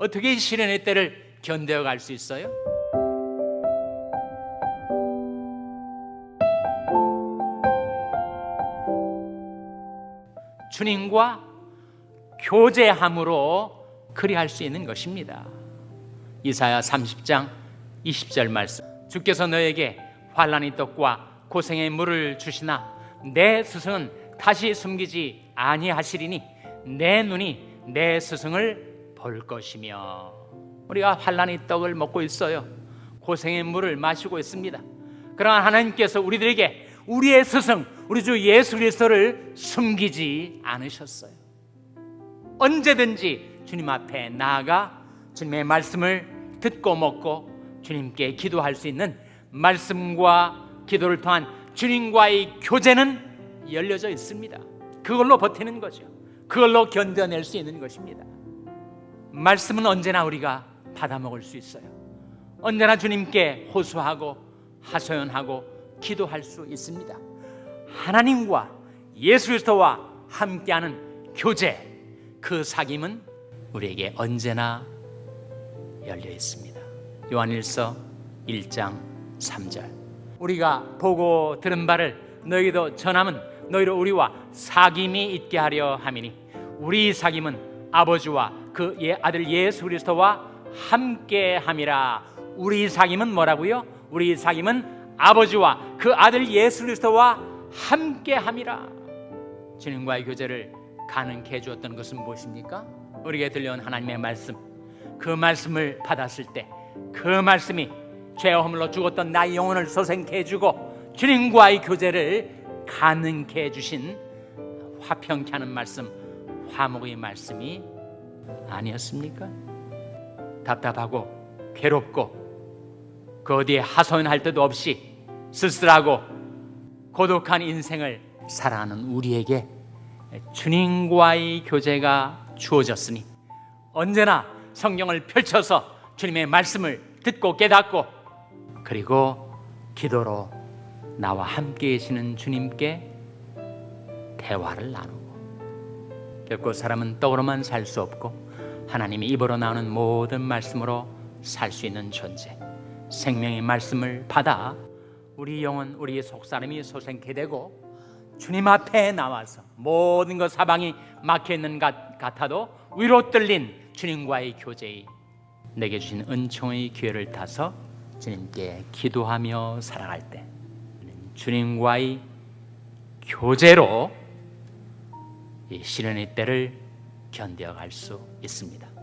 어떻게 이 시련의 때를 견뎌 갈 수 있어요? 주님과 교제함으로 그리할 수 있는 것입니다. 이사야 30장 20절 말씀. 주께서 너에게 환란의 떡과 고생의 물을 주시나 내 스승은 다시 숨기지 아니하시리니 내 눈이 내 스승을 볼 것이며 우리가 환란의 떡을 먹고 있어요. 고생의 물을 마시고 있습니다. 그러나 하나님께서 우리들에게 우리의 스승 우리 주 예수 그리스도를 숨기지 않으셨어요. 언제든지 주님 앞에 나아가 주님의 말씀을 듣고 먹고 주님께 기도할 수 있는 말씀과 기도를 통한 주님과의 교제는 열려져 있습니다. 그걸로 버티는 거죠. 그걸로 견뎌낼 수 있는 것입니다. 말씀은 언제나 우리가 받아 먹을 수 있어요. 언제나 주님께 호소하고 하소연하고 기도할 수 있습니다. 하나님과 예수 그리스도와 함께하는 교제 그 사귐은 우리에게 언제나 열려 있습니다. 요한일서 1장 3절. 우리가 보고 들은 바를 너희도 전함은 너희로 우리와 사귐이 있게 하려 함이니 우리 사귐은 아버지와 그 예- 아들 예수 그리스도와 함께 함이라. 우리 사귐은 뭐라고요? 우리 사귐은 아버지와 그 아들 예수 그리스도와 함께 함이라. 주님과의 교제를 가능케 해 주었던 것은 무엇입니까? 우리에게 들려온 하나님의 말씀. 그 말씀을 받았을 때 그 말씀이 죄와 허물로 죽었던 나의 영혼을 소생케 해 주고 주님과의 교제를 가능케 해 주신 화평케 하는 말씀 화목의 말씀이 아니었습니까? 답답하고 괴롭고 그 어디에 하소연할 데도 없이 쓸쓸하고 고독한 인생을 살아가는 우리에게 주님과의 교제가 주어졌으니 언제나 성경을 펼쳐서 주님의 말씀을 듣고 깨닫고 그리고 기도로 나와 함께 계시는 주님께 대화를 나누고 결코 사람은 떡으로만 살 수 없고 하나님의 입으로 나오는 모든 말씀으로 살 수 있는 존재. 생명의 말씀을 받아 우리 영혼 우리 속사람이 소생케 되고 주님 앞에 나와서 모든 것 사방이 막혀 있는 것 같아도 위로 뚫린 주님과의 교제의 내게 주신 은총의 기회를 타서 주님께 기도하며 살아갈 때 주님과의 교제로 이 시련의 때를 견뎌갈 수 있습니다.